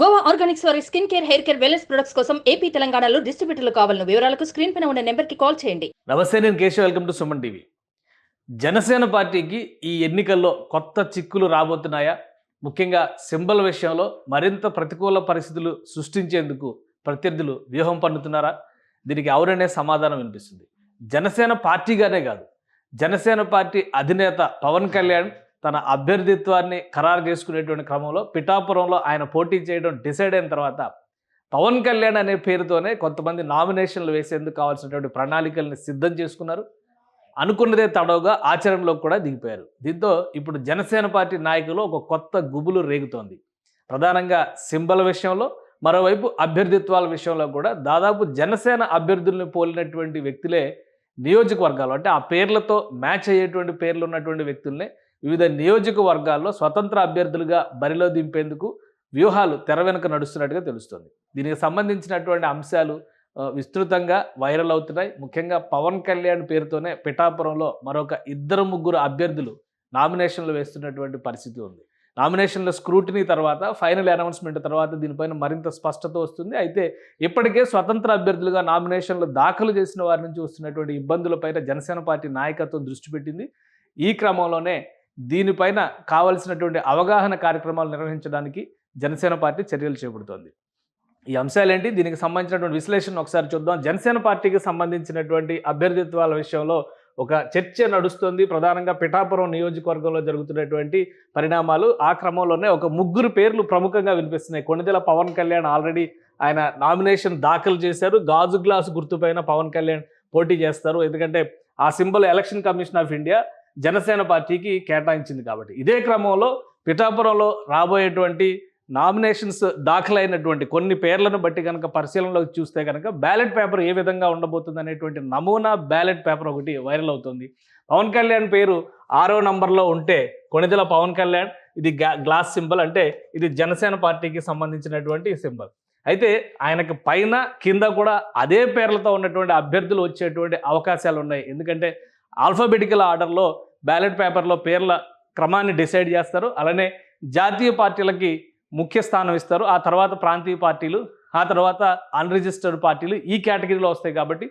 Goa organics వారి skin care hair care wellness products కోసం AP తెలంగాణలో డిస్ట్రిబ్యూటర్లు కావాలను వివరాలకు స్క్రీన్ పైన ఉన్న నెంబర్కి కాల్ చేయండి. నమస్తే నేను Keshav. Welcome to Suman TV. Janasena పార్టీకి ఈ ఎన్నికల్లో కొత్త చిక్కులు రాబోతున్నాయా? ముఖ్యంగా సింబల్ విషయంలో మరింత ప్రతికూల పరిస్థితులు సృష్టించేందుకు ప్రత్యర్థులు వ్యూహం పన్నుతున్నారా దీనికి ఎవరనే సమాధానం వినిపిస్తుంది. జనసేన పార్టీగానే కాదు జనసేన పార్టీ అధినేత పవన్ కళ్యాణ్ తన అభ్యర్థిత్వాన్ని ఖరారు చేసుకునేటువంటి క్రమంలో పిఠాపురంలో ఆయన పోటీ చేయడం డిసైడ్ అయిన తర్వాత పవన్ కళ్యాణ్ అనే పేరుతోనే కొంతమంది నామినేషన్లు వేసేందుకు కావాల్సినటువంటి ప్రణాళికల్ని సిద్ధం చేసుకున్నారు. అనుకున్నదే తడవుగా ఆచరణలోకి కూడా దిగిపోయారు. దీంతో ఇప్పుడు జనసేన పార్టీ నాయకులు ఒక కొత్త గుబులు రేగుతోంది. ప్రధానంగా సింబల్ విషయంలో మరోవైపు అభ్యర్థిత్వాల విషయంలో కూడా దాదాపు జనసేన అభ్యర్థుల్ని పోలినటువంటి వ్యక్తులే నియోజకవర్గాలు అంటే ఆ పేర్లతో మ్యాచ్ అయ్యేటువంటి పేర్లు ఉన్నటువంటి వ్యక్తుల్ని వివిధ నియోజకవర్గాల్లో స్వతంత్ర అభ్యర్థులుగా బరిలో దింపేందుకు వ్యూహాలు తెర వెనుక నడుస్తున్నట్టుగా తెలుస్తుంది. దీనికి సంబంధించినటువంటి అంశాలు విస్తృతంగా వైరల్ అవుతున్నాయి. ముఖ్యంగా పవన్ కళ్యాణ్ పేరుతోనే పిఠాపురంలో మరొక ఇద్దరు ముగ్గురు అభ్యర్థులు నామినేషన్లు వేస్తున్నటువంటి పరిస్థితి ఉంది. నామినేషన్ల స్క్రూటినీ తర్వాత ఫైనల్ అనౌన్స్మెంట్ తర్వాత దీనిపైన మరింత స్పష్టత వస్తుంది. అయితే ఇప్పటికే స్వతంత్ర అభ్యర్థులుగా నామినేషన్లు దాఖలు చేసిన వారి నుంచి వస్తున్నటువంటి ఇబ్బందులపైన జనసేన పార్టీ నాయకత్వం దృష్టి పెట్టింది. ఈ క్రమంలోనే దీనిపైన కావలసినటువంటి అవగాహన కార్యక్రమాలు నిర్వహించడానికి జనసేన పార్టీ చర్యలు చేపడుతోంది. ఈ అంశాలేంటి? దీనికి సంబంధించినటువంటి విశ్లేషణ ఒకసారి చూద్దాం. జనసేన పార్టీకి సంబంధించినటువంటి అభ్యర్థిత్వాల విషయంలో ఒక చర్చ నడుస్తుంది. ప్రధానంగా పిఠాపురం నియోజకవర్గంలో జరుగుతున్నటువంటి పరిణామాలు. ఆ క్రమంలోనే ఒక ముగ్గురు పేర్లు ప్రముఖంగా వినిపిస్తున్నాయి. కొణిదెల పవన్ కళ్యాణ్ ఆల్రెడీ ఆయన నామినేషన్ దాఖలు చేశారు. గాజు గ్లాసు గుర్తుపైన పవన్ కళ్యాణ్ పోటీ చేస్తారు. ఎందుకంటే ఆ symbol election commission of India. Janasena పార్టీకి కేటాయించింది కాబట్టి. ఇదే క్రమంలో పిఠాపురంలో రాబోయేటువంటి నామినేషన్స్ దాఖలైనటువంటి కొన్ని పేర్లను బట్టి కనుక పరిశీలనలోకి చూస్తే కనుక బ్యాలెట్ పేపర్ ఏ విధంగా ఉండబోతుంది అనేటువంటి నమూనా బ్యాలెట్ పేపర్ ఒకటి వైరల్ అవుతుంది. పవన్ కళ్యాణ్ పేరు ఆరో నంబర్లో ఉంటే కొణిదెల పవన్ కళ్యాణ్ ఇది గ్లాస్ సింబల్ అంటే ఇది జనసేన పార్టీకి సంబంధించినటువంటి సింబల్. అయితే ఆయనకు పైన కింద కూడా అదే పేర్లతో ఉన్నటువంటి అభ్యర్థులు వచ్చేటువంటి అవకాశాలు ఉన్నాయి ఎందుకంటే ఆల్ఫాబెటికల్ ఆర్డర్లో బ్యాలెట్ పేపర్లో పేర్ల క్రమాన్ని డిసైడ్ చేస్తారు. అలానే జాతీయ పార్టీలకి ముఖ్య స్థానం ఇస్తారు. ఆ తర్వాత ప్రాంతీయ పార్టీలు ఆ తర్వాత అన్రిజిస్టర్డ్ పార్టీలు ఈ కేటగిరీలో వస్తాయి కాబట్టి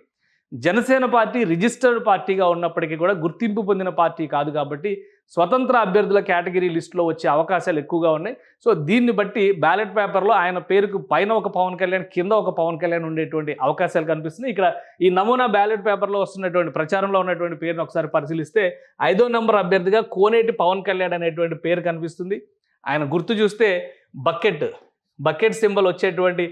జనసేన పార్టీ రిజిస్టర్డ్ పార్టీగా ఉన్నప్పటికీ కూడా గుర్తింపు పొందిన పార్టీ కాదు కాబట్టి స్వతంత్ర అభ్యర్థుల కేటగిరీ లిస్టులో వచ్చే అవకాశాలు ఎక్కువగా ఉన్నాయి. సో దీన్ని బట్టి బ్యాలెట్ పేపర్లో ఆయన పేరుకు పైన ఒక పవన్ కళ్యాణ్ కింద ఒక పవన్ కళ్యాణ్ ఉండేటువంటి అవకాశాలు కనిపిస్తున్నాయి. ఇక్కడ ఈ నమూనా బ్యాలెట్ పేపర్లో వస్తున్నటువంటి ప్రచారంలో ఉన్నటువంటి పేరును ఒకసారి పరిశీలిస్తే ఐదో నెంబర్ అభ్యర్థిగా కోనేటి పవన్ కళ్యాణ్ అనేటువంటి పేరు కనిపిస్తుంది. ఆయన గుర్తు చూస్తే బకెట్ బకెట్ సింబల్ వచ్చేటువంటి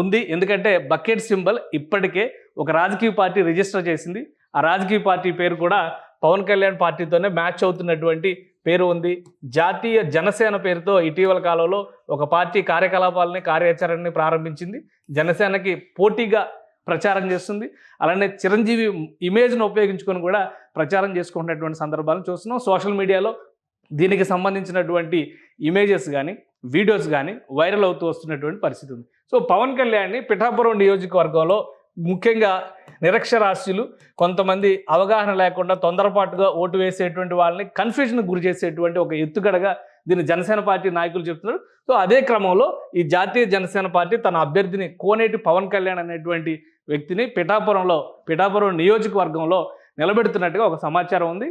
ఉంది. ఎందుకంటే బకెట్ సింబల్ ఇప్పటికే ఒక రాజకీయ పార్టీ రిజిస్టర్ చేసింది. ఆ రాజకీయ పార్టీ పేరు కూడా పవన్ కళ్యాణ్ పార్టీతోనే మ్యాచ్ అవుతున్నటువంటి పేరు ఉంది. జాతీయ జనసేన పేరుతో ఇటీవల కాలంలో ఒక పార్టీ కార్యకలాపాలని కార్యాచరణని ప్రారంభించింది. జనసేనకి పోటీగా ప్రచారం చేస్తుంది. అలానే చిరంజీవి ఇమేజ్ను ఉపయోగించుకొని కూడా ప్రచారం చేసుకుంటున్నటువంటి సందర్భాలను చూస్తున్నాం. సోషల్ మీడియాలో దీనికి సంబంధించినటువంటి ఇమేజెస్ కానీ వీడియోస్ కానీ వైరల్ అవుతూ వస్తున్నటువంటి పరిస్థితి ఉంది. సో పవన్ కళ్యాణ్ని పిఠాపురం నియోజకవర్గంలో ముఖ్యంగా నిరక్షరాస్యులు కొంతమంది అవగాహన లేకుండా తొందరపాటుగా ఓటు వేసేటువంటి వాళ్ళని కన్ఫ్యూజన్ గురి చేసేటువంటి ఒక ఎత్తుగడగా దీన్ని జనసేన పార్టీ నాయకులు చెప్తున్నారు. సో అదే క్రమంలో ఈ జాతీయ జనసేన పార్టీ తన అభ్యర్థిని కోనేటి పవన్ కళ్యాణ్ అనేటువంటి వ్యక్తిని పిఠాపురంలో పిఠాపురం నియోజకవర్గంలో నిలబెడుతున్నట్టుగా ఒక సమాచారం ఉంది.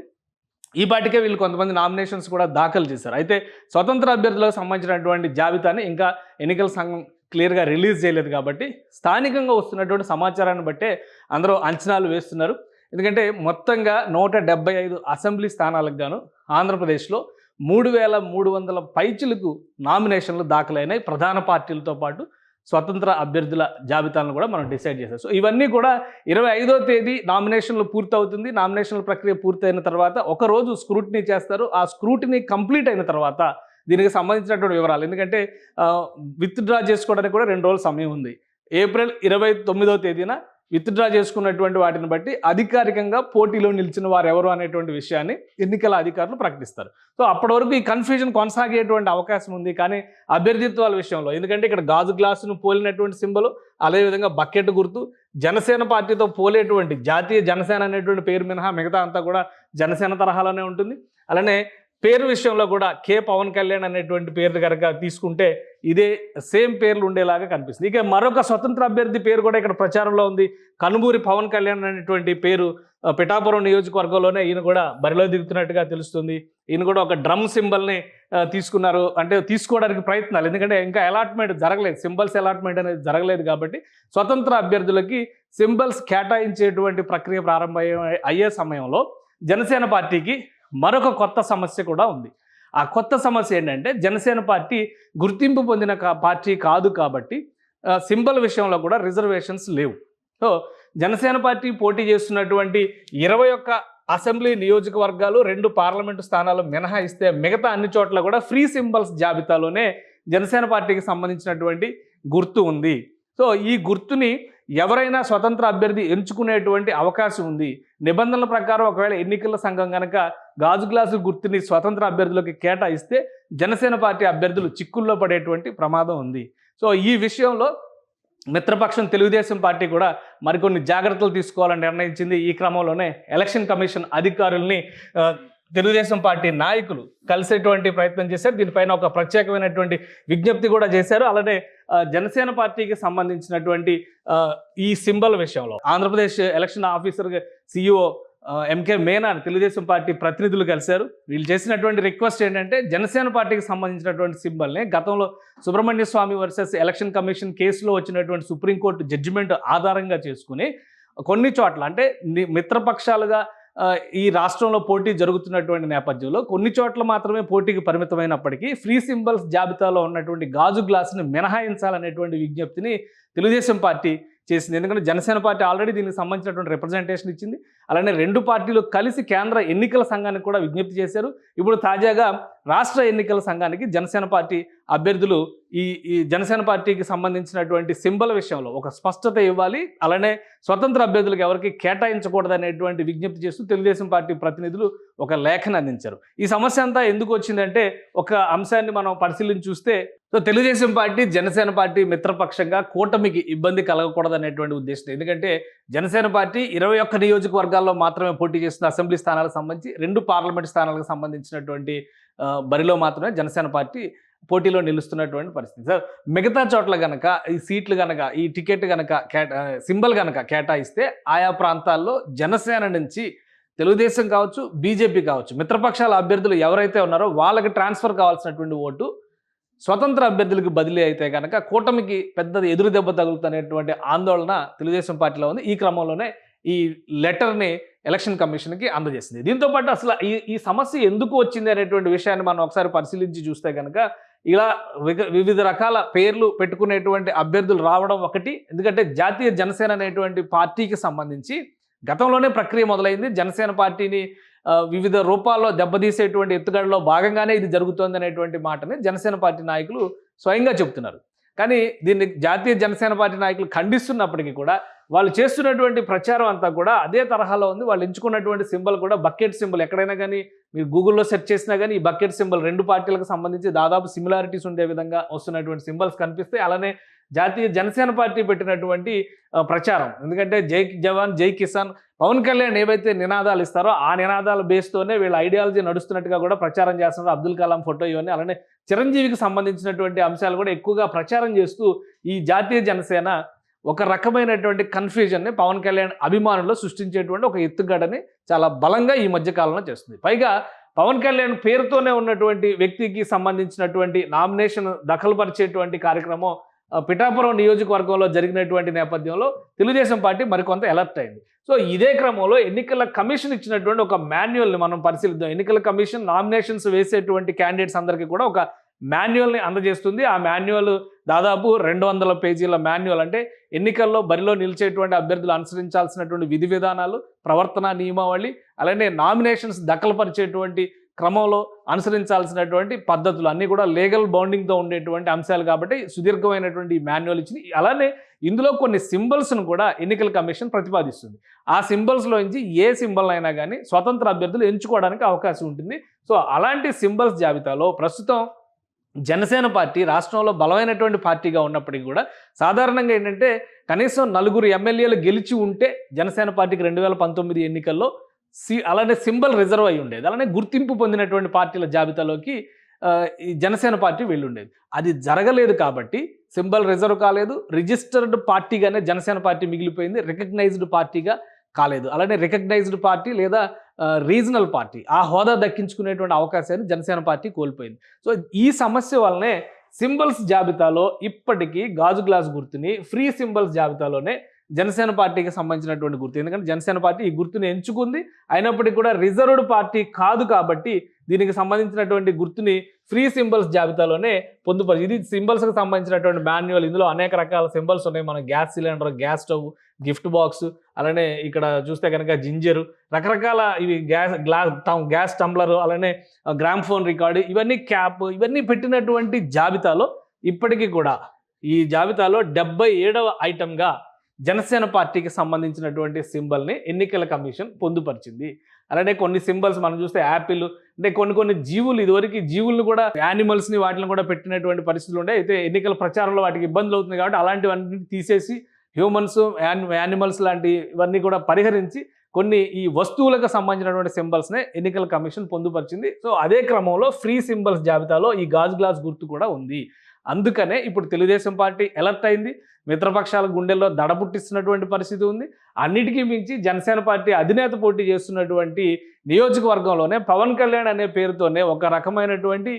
ఈ పాటికే వీళ్ళు కొంతమంది నామినేషన్స్ కూడా దాఖలు చేశారు. అయితే స్వతంత్ర అభ్యర్థులకు సంబంధించినటువంటి జాబితాని ఇంకా ఎన్నికల సంఘం క్లియర్గా రిలీజ్ చేయలేదు కాబట్టి స్థానికంగా వస్తున్నటువంటి సమాచారాన్ని బట్టే అందరూ అంచనాలు వేస్తున్నారు. ఎందుకంటే మొత్తంగా నూట డెబ్బై ఐదు అసెంబ్లీ స్థానాలకు గాను ఆంధ్రప్రదేశ్లో మూడు వేల మూడు వందల పైచులకు నామినేషన్లు దాఖలైనాయి. ప్రధాన పార్టీలతో పాటు స్వతంత్ర అభ్యర్థుల జాబితాలను కూడా మనం డిసైడ్ చేసాం సో ఇవన్నీ కూడా ఇరవై ఐదో తేదీ నామినేషన్లు పూర్తవుతుంది. నామినేషన్ల ప్రక్రియ పూర్తయిన తర్వాత ఒక రోజు స్క్రూటినీ చేస్తారు. ఆ స్క్రూటినీ కంప్లీట్ అయిన తర్వాత దీనికి సంబంధించినటువంటి వివరాలు. ఎందుకంటే విత్డ్రా చేసుకోవడానికి కూడా రెండు రోజుల సమయం ఉంది. ఏప్రిల్ ఇరవై తొమ్మిదో తేదీన విత్డ్రా చేసుకున్నటువంటి వాటిని బట్టి అధికారికంగా పోటీలో నిలిచిన వారు ఎవరు అనేటువంటి విషయాన్ని ఎన్నికల అధికారులు ప్రకటిస్తారు. సో అప్పటి వరకు ఈ కన్ఫ్యూజన్ కొనసాగేటువంటి అవకాశం ఉంది. కానీ అభ్యర్థిత్వాల విషయంలో ఎందుకంటే ఇక్కడ గాజు గ్లాసును పోలినటువంటి సింబల్ అదేవిధంగా బకెట్ గుర్తు జనసేన పార్టీతో పోలేటువంటి జాతీయ జనసేన అనేటువంటి పేరు మినహా మిగతా అంతా కూడా జనసేన తరహాలోనే ఉంటుంది. అలానే పేరు విషయంలో కూడా కే పవన్ కళ్యాణ్ అనేటువంటి పేరు కనుక తీసుకుంటే ఇదే సేమ్ పేర్లు ఉండేలాగా కనిపిస్తుంది. ఇక మరొక స్వతంత్ర అభ్యర్థి పేరు కూడా ఇక్కడ ప్రచారంలో ఉంది. కనుమూరి పవన్ కళ్యాణ్ అనేటువంటి పేరు పిఠాపురం నియోజకవర్గంలోనే ఈయన కూడా బరిలో దిగుతున్నట్టుగా తెలుస్తుంది. ఈయన కూడా ఒక డ్రమ్ సింబల్ని తీసుకున్నారు. అంటే తీసుకోవడానికి ప్రయత్నాలు. ఎందుకంటే ఇంకా అలాట్మెంట్ జరగలేదు. సింబల్స్ అలాట్మెంట్ అనేది జరగలేదు కాబట్టి స్వతంత్ర అభ్యర్థులకి సింబల్స్ కేటాయించేటువంటి ప్రక్రియ ప్రారంభం అయ్యే సమయంలో జనసేన పార్టీకి మరొక కొత్త సమస్య కూడా ఉంది. ఆ కొత్త సమస్య ఏంటంటే జనసేన పార్టీ గుర్తింపు పొందిన పార్టీ కాదు కాబట్టి సింబల్ విషయంలో కూడా రిజర్వేషన్స్ లేవు. సో జనసేన పార్టీ పోటీ చేస్తున్నటువంటి ఇరవై ఒక్క అసెంబ్లీ నియోజకవర్గాలు రెండు పార్లమెంటు స్థానాలు మినహాయిస్తే మిగతా అన్ని చోట్ల కూడా ఫ్రీ సింబల్స్ జాబితాలోనే జనసేన పార్టీకి సంబంధించినటువంటి గుర్తు ఉంది. సో ఈ గుర్తుని ఎవరైనా స్వతంత్ర అభ్యర్థి ఎంచుకునేటువంటి అవకాశం ఉంది. నిబంధనల ప్రకారం ఒకవేళ ఎన్నికల సంఘం కనుక గాజు గ్లాసు గుర్తుని స్వతంత్ర అభ్యర్థులకు కేటాయిస్తే జనసేన పార్టీ అభ్యర్థులు చిక్కుల్లో పడేటువంటి ప్రమాదం ఉంది. సో ఈ విషయంలో మిత్రపక్షం తెలుగుదేశం పార్టీ కూడా మరికొన్ని జాగ్రత్తలు తీసుకోవాలని నిర్ణయించింది. ఈ క్రమంలోనే ఎలక్షన్ కమిషన్ అధికారుల్ని తెలుగుదేశం పార్టీ నాయకులు కలిసేటువంటి ప్రయత్నం చేశారు. దీనిపైన ఒక ప్రత్యేకమైనటువంటి విజ్ఞప్తి కూడా చేశారు. అలానే జనసేన పార్టీకి సంబంధించినటువంటి ఈ సింబల్ విషయంలో Andhra Pradesh election officer CEO MK Meena Telugu Desam party ప్రతినిధులు కలిశారు. వీళ్ళు చేసినటువంటి రిక్వెస్ట్ ఏంటంటే జనసేన పార్టీకి సంబంధించినటువంటి సింబల్ని గతంలో Subramanya Swamy versus election commission కేసులో వచ్చినటువంటి సుప్రీంకోర్టు జడ్జిమెంట్ ఆధారంగా చేసుకుని కొన్ని చోట్ల అంటే మిత్రపక్షాలుగా ఈ రాష్ట్రంలో పోటీ జరుగుతున్నటువంటి నేపథ్యంలో కొన్ని చోట్ల మాత్రమే పోటీకి పరిమితమైనప్పటికీ ఫ్రీ సింబల్స్ జాబితాలో ఉన్నటువంటి గాజు గ్లాసుని మినహాయించాలనేటువంటి విజ్ఞప్తిని తెలుగుదేశం పార్టీ చేసింది. ఎందుకంటే జనసేన పార్టీ ఆల్రెడీ దీనికి సంబంధించినటువంటి రిప్రజెంటేషన్ ఇచ్చింది. అలానే రెండు పార్టీలు కలిసి కేంద్ర ఎన్నికల సంఘానికి కూడా విజ్ఞప్తి చేశారు. ఇప్పుడు తాజాగా రాష్ట్ర ఎన్నికల సంఘానికి జనసేన పార్టీ అభ్యర్థులు ఈ ఈ జనసేన పార్టీకి సంబంధించినటువంటి సింబల్ విషయంలో ఒక స్పష్టత ఇవ్వాలి. అలానే స్వతంత్ర అభ్యర్థులకు ఎవరికి కేటాయించకూడదనేటువంటి విజ్ఞప్తి చేస్తూ తెలుగుదేశం పార్టీ ప్రతినిధులు ఒక లేఖను అందించారు. ఈ సమస్య అంతా ఎందుకు వచ్చిందంటే ఒక అంశాన్ని మనం పరిశీలించి చూస్తే so Telugu Desam party Janasena party మిత్రపక్షంగా కూటమికి ఇబ్బంది కలగకూడదనేటువంటి ఉద్దేశం. ఎందుకంటే జనసేన పార్టీ ఇరవై ఒక్క నియోజకవర్గాల్లో మాత్రమే పోటీ చేస్తున్న అసెంబ్లీ స్థానాలకు సంబంధించి రెండు పార్లమెంట్ స్థానాలకు సంబంధించినటువంటి బరిలో మాత్రమే జనసేన పార్టీ పోటీలో నిలుస్తున్నటువంటి పరిస్థితి. సార్ మిగతా చోట్ల గనక ఈ సీట్లు గనక ఈ టికెట్ గనక కేటా సింబల్ గనక కేటాయిస్తే ఆయా ప్రాంతాల్లో జనసేన నుంచి తెలుగుదేశం కావచ్చు బీజేపీ కావచ్చు మిత్రపక్షాల అభ్యర్థులు ఎవరైతే ఉన్నారో వాళ్ళకి ట్రాన్స్ఫర్ కావాల్సినటువంటి ఓటు స్వతంత్ర అభ్యర్థులకు బదిలీ అయితే కనుక కూటమికి పెద్ద ఎదురు దెబ్బ తగులుతున్నటువంటి ఆందోళన తెలుగుదేశం పార్టీలో ఉంది. ఈ క్రమంలోనే ఈ లెటర్ని ఎలక్షన్ కమిషన్కి అందజేసింది. దీంతో పాటు అసలు ఈ ఈ సమస్య ఎందుకు వచ్చింది అనేటువంటి విషయాన్ని మనం ఒకసారి పరిశీలించి చూస్తే కనుక ఇలా వివిధ రకాల పేర్లు పెట్టుకునేటువంటి అభ్యర్థులు రావడం ఒకటి ఎందుకంటే జాతీయ జనసేన అనేటువంటి పార్టీకి సంబంధించి గతంలోనే ప్రక్రియ మొదలైంది. జనసేన పార్టీని వివిధ రూపాల్లో దెబ్బతీసేటువంటి ఎత్తుగడలో భాగంగానే ఇది జరుగుతోంది అనేటువంటి మాటని జనసేన పార్టీ నాయకులు స్వయంగా చెబుతున్నారు. కానీ దీన్ని జాతీయ జనసేన పార్టీ నాయకులు ఖండిస్తున్నప్పటికీ కూడా వాళ్ళు చేస్తున్నటువంటి ప్రచారం అంతా కూడా అదే తరహాలో ఉంది. వాళ్ళు ఎంచుకున్నటువంటి సింబల్ కూడా బకెట్ సింబల్. ఎక్కడైనా కానీ మీరు గూగుల్లో సెర్చ్ చేసినా కానీ ఈ బకెట్ సింబల్ రెండు పార్టీలకు సంబంధించి దాదాపు సిమిలారిటీస్ ఉండే విధంగా వస్తున్నటువంటి సింబల్స్ కనిపిస్తాయి అలానే జాతీయ జనసేన పార్టీ పెట్టినటువంటి ప్రచారం. ఎందుకంటే జై జవాన్ జై కిసాన్ పవన్ కళ్యాణ్ ఏవైతే నినాదాలు ఇస్తారో ఆ నినాదాల బేస్తోనే వీళ్ళ ఐడియాలజీ నడుస్తున్నట్టుగా కూడా ప్రచారం చేస్తున్నారు. అబ్దుల్ కలాం ఫోటో ఇవన్నీ. అలానే చిరంజీవికి సంబంధించినటువంటి అంశాలు కూడా ఎక్కువగా ప్రచారం చేస్తూ ఈ జాతీయ జనసేన ఒక రకమైనటువంటి కన్ఫ్యూజన్ని పవన్ కళ్యాణ్ అభిమానుల్లో సృష్టించేటువంటి ఒక ఎత్తుగడని చాలా బలంగా ఈ మధ్య కాలంలో చేస్తుంది. పైగా పవన్ కళ్యాణ్ పేరుతోనే ఉన్నటువంటి వ్యక్తికి సంబంధించినటువంటి నామినేషన్ దఖలుపరిచేటువంటి కార్యక్రమం పిఠాపురం నియోజకవర్గంలో జరిగినటువంటి నేపథ్యంలో తెలుగుదేశం పార్టీ మరికొంత అలర్ట్ అయింది. సో ఇదే క్రమంలో ఎన్నికల కమిషన్ ఇచ్చినటువంటి ఒక మాన్యువల్ని మనం పరిశీలిద్దాం. ఎన్నికల కమిషన్ నామినేషన్స్ వేసేటువంటి క్యాండిడేట్స్ అందరికీ కూడా ఒక మాన్యువల్ని అందజేస్తుంది. ఆ మాన్యువల్ దాదాపు రెండు వందల పేజీల మాన్యువల్ అంటే ఎన్నికల్లో బరిలో నిలిచేటువంటి అభ్యర్థులు అనుసరించాల్సినటువంటి విధి విధానాలు ప్రవర్తన నియమావళి అలానే నామినేషన్స్ దఖలుపరిచేటువంటి క్రమంలో అనుసరించాల్సినటువంటి పద్ధతులు అన్నీ కూడా లీగల్ బౌండింగ్తో ఉండేటువంటి అంశాలు కాబట్టి సుదీర్ఘమైనటువంటి మాన్యువల్ ఇచ్చింది అలానే ఇందులో కొన్ని సింబల్స్ను కూడా ఎన్నికల కమిషన్ ప్రతిపాదిస్తుంది. ఆ సింబల్స్లో నుంచి ఏ సింబల్ అయినా కానీ స్వతంత్ర అభ్యర్థులు ఎంచుకోవడానికి అవకాశం ఉంటుంది. సో అలాంటి సింబల్స్ జాబితాలో ప్రస్తుతం జనసేన పార్టీ రాష్ట్రంలో బలమైనటువంటి పార్టీగా ఉన్నప్పటికీ కూడా సాధారణంగా ఏంటంటే కనీసం నలుగురు ఎమ్మెల్యేలు గెలిచి ఉంటే జనసేన పార్టీకి రెండు వేల పంతొమ్మిది ఎన్నికల్లో సి అలానే సింబల్ రిజర్వ్ అయి ఉండేది. అలానే గుర్తింపు పొందినటువంటి పార్టీల జాబితాలోకి ఈ జనసేన పార్టీ వెళ్ళుండేది. అది జరగలేదు కాబట్టి సింబల్ రిజర్వ్ కాలేదు. రిజిస్టర్డ్ పార్టీగానే జనసేన పార్టీ మిగిలిపోయింది. రికగ్నైజ్డ్ పార్టీగా కాలేదు. అలానే రికగ్నైజ్డ్ పార్టీ లేదా రీజనల్ పార్టీ ఆ హోదా దక్కించుకునేటువంటి అవకాశాన్ని జనసేన పార్టీ కోల్పోయింది. సో ఈ సమస్య వల్లనే సింబల్స్ జాబితాలో ఇప్పటికీ గాజు గ్లాస్ గుర్తుని ఫ్రీ సింబల్స్ జాబితాలోనే జనసేన పార్టీకి సంబంధించినటువంటి గుర్తు. ఎందుకంటే జనసేన పార్టీ ఈ గుర్తుని ఎంచుకుంది. అయినప్పటికీ కూడా రిజర్వ్డ్ పార్టీ కాదు కాబట్టి దీనికి సంబంధించినటువంటి గుర్తుని ఫ్రీ సింబల్స్ జాబితాలోనే పొందుపరిచి ఇది సింబల్స్కి సంబంధించినటువంటి మాన్యువల్. ఇందులో అనేక రకాల సింబల్స్ ఉన్నాయి. మన gas cylinder gas stove gift box అలానే ఇక్కడ చూస్తే కనుక జింజరు రకరకాల ఇవి గ్యాస్ గ్లాస్ గ్యాస్ టంబ్లర్ అలానే గ్రామ్ ఫోన్ రికార్డు ఇవన్నీ క్యాప్ ఇవన్నీ పెట్టినటువంటి జాబితాలో ఇప్పటికీ కూడా ఈ జాబితాలో డెబ్బై ఏడవ ఐటమ్గా జనసేన పార్టీకి సంబంధించినటువంటి సింబల్ని ఎన్నికల కమిషన్ పొందుపరిచింది. అలానే కొన్ని సింబల్స్ మనం చూస్తే యాపిల్ అంటే కొన్ని కొన్ని జీవులు ఇదివరకు జీవులను కూడా యానిమల్స్ని వాటిని కూడా పెట్టినటువంటి పరిస్థితులు ఉండే. అయితే ఎన్నికల ప్రచారంలో వాటికి ఇబ్బందులు అవుతుంది కాబట్టి అలాంటివన్నీ తీసేసి హ్యూమన్స్ యానిమల్స్ లాంటి ఇవన్నీ కూడా పరిహరించి కొన్ని ఈ వస్తువులకు సంబంధించినటువంటి సింబల్స్నే ఎన్నికల కమిషన్ పొందుపరిచింది. సో అదే క్రమంలో ఫ్రీ సింబల్స్ జాబితాలో ఈ గాజు గ్లాస్ గుర్తు కూడా ఉంది. అందుకనే ఇప్పుడు తెలుగుదేశం పార్టీ ఎలర్ట్ అయింది. మిత్రపక్షాల గుండెల్లో దడ పుట్టిస్తున్నటువంటి పరిస్థితి ఉంది. అన్నిటికీ మించి జనసేన పార్టీ అధినేత పోటీ చేస్తున్నటువంటి నియోజకవర్గంలోనే పవన్ కళ్యాణ్ అనే పేరుతోనే ఒక రకమైనటువంటి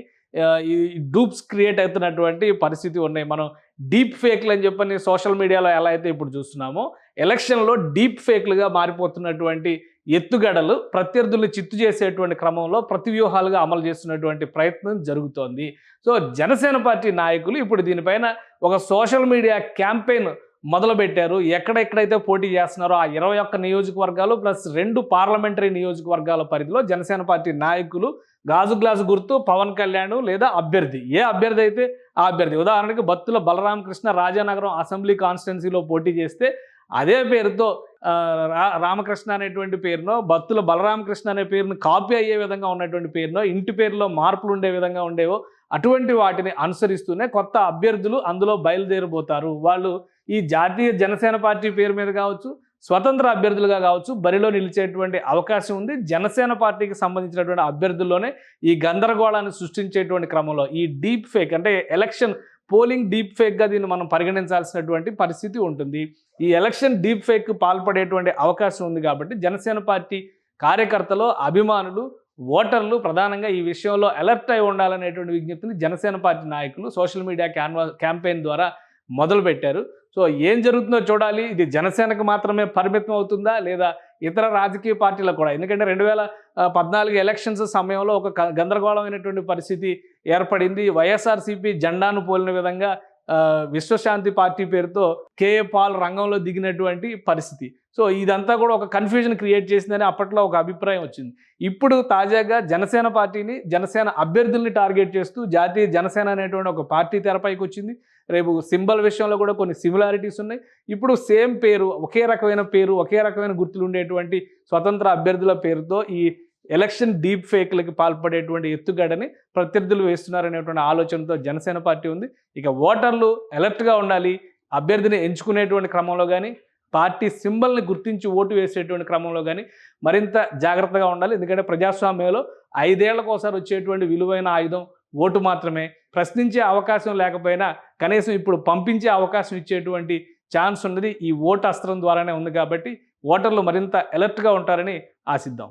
ఈ డూప్స్ క్రియేట్ అవుతున్నటువంటి పరిస్థితి ఉన్నాయి. మనం డీప్ ఫేక్లు అని చెప్పని సోషల్ మీడియాలో ఎలా అయితే ఇప్పుడు చూస్తున్నామో ఎలక్షన్లో డీప్ ఫేక్లుగా మారిపోతున్నటువంటి ఎత్తుగడలు ప్రత్యర్థుల్ని చిత్తు చేసేటువంటి క్రమంలో ప్రతి వ్యూహాలుగా అమలు చేస్తున్నటువంటి ప్రయత్నం జరుగుతోంది. సో జనసేన పార్టీ నాయకులు ఇప్పుడు దీనిపైన ఒక సోషల్ మీడియా క్యాంపెయిన్ మొదలుపెట్టారు. ఎక్కడెక్కడైతే పోటీ చేస్తున్నారో ఆ ఇరవై ఒక్క నియోజకవర్గాలు ప్లస్ రెండు పార్లమెంటరీ నియోజకవర్గాల పరిధిలో జనసేన పార్టీ నాయకులు గాజు గ్లాసు గుర్తు పవన్ కళ్యాణ్ లేదా అభ్యర్థి. ఏ అభ్యర్థి అయితే ఆ అభ్యర్థి. ఉదాహరణకి బత్తుల బలరామకృష్ణ రాజానగరం అసెంబ్లీ కాన్స్టిట్యున్సీలో పోటీ చేస్తే అదే పేరుతో రామకృష్ణ అనేటువంటి పేరునో భక్తుల బలరామకృష్ణ అనే పేరును కాపీ అయ్యే విధంగా ఉన్నటువంటి పేరునో ఇంటి పేరులో మార్పులు ఉండే విధంగా ఉండేవో అటువంటి వాటిని అనుసరిస్తూనే కొత్త అభ్యర్థులు అందులో బయలుదేరబోతారు. వాళ్ళు ఈ జాతీయ జనసేన పార్టీ పేరు మీద కావచ్చు స్వతంత్ర అభ్యర్థులుగా కావచ్చు బరిలో నిలిచేటువంటి అవకాశం ఉంది. జనసేన పార్టీకి సంబంధించినటువంటి అభ్యర్థుల్లోనే ఈ గందరగోళాన్ని సృష్టించేటువంటి క్రమంలో ఈ డీప్ ఫేక్ అంటే ఎలక్షన్ పోలింగ్ డీప్ ఫేక్గా దీన్ని మనం పరిగణించాల్సినటువంటి పరిస్థితి ఉంటుంది. ఈ ఎలక్షన్ డీప్ ఫేక్ పాల్పడేటువంటి అవకాశం ఉంది కాబట్టి జనసేన పార్టీ కార్యకర్తలు అభిమానులు ఓటర్లు ప్రధానంగా ఈ విషయంలో అలర్ట్ అయి ఉండాలనేటువంటి విజ్ఞప్తిని జనసేన పార్టీ నాయకులు సోషల్ మీడియా క్యాన్వా క్యాంపెయిన్ ద్వారా మొదలుపెట్టారు. సో ఏం జరుగుతుందో చూడాలి. ఇది జనసేనకు మాత్రమే పరిమితం అవుతుందా లేదా ఇతర రాజకీయ పార్టీలకు కూడా. ఎందుకంటే రెండు వేల పద్నాలుగు ఎలక్షన్స్ సమయంలో ఒక గందరగోళమైనటువంటి పరిస్థితి ఏర్పడింది. వైఎస్ఆర్సీపీ జెండాను పోలిన విధంగా విశ్వశాంతి పార్టీ పేరుతో కేఏ పాల్ రంగంలో దిగినటువంటి పరిస్థితి. సో ఇదంతా కూడా ఒక కన్ఫ్యూజన్ క్రియేట్ చేసిందని అప్పట్లో ఒక అభిప్రాయం వచ్చింది. ఇప్పుడు తాజాగా జనసేన పార్టీని జనసేన అభ్యర్థుల్ని టార్గెట్ చేస్తూ జాతీయ జనసేన అనేటువంటి ఒక పార్టీ తెరపైకి వచ్చింది. రేపు సింబల్ విషయంలో కూడా కొన్ని సిమిలారిటీస్ ఉన్నాయి. ఇప్పుడు సేమ్ పేరు ఒకే రకమైన పేరు ఒకే రకమైన గుర్తులు ఉండేటువంటి స్వతంత్ర అభ్యర్థుల పేరుతో ఈ ఎలక్షన్ డీప్ ఫేక్లకి పాల్పడేటువంటి ఎత్తుగడని ప్రత్యర్థులు వేస్తున్నారనేటువంటి ఆలోచనతో జనసేన పార్టీ ఉంది. ఇక ఓటర్లు అలర్ట్గా ఉండాలి అభ్యర్థిని ఎంచుకునేటువంటి క్రమంలో కానీ పార్టీ సింబల్ని గుర్తించి ఓటు వేసేటువంటి క్రమంలో కానీ మరింత జాగ్రత్తగా ఉండాలి. ఎందుకంటే ప్రజాస్వామ్యంలో ఐదేళ్ళకు వచ్చేటువంటి విలువైన ఆయుధం ఓటు మాత్రమే. ప్రశ్నించే అవకాశం లేకపోయినా కనీసం ఇప్పుడు పంపించే అవకాశం ఇచ్చేటువంటి ఛాన్స్ ఉన్నది. ఈ ఓటు అస్త్రం ద్వారానే ఉంది కాబట్టి ఓటర్లు మరింత అలర్ట్గా ఉంటారని ఆశిద్దాం.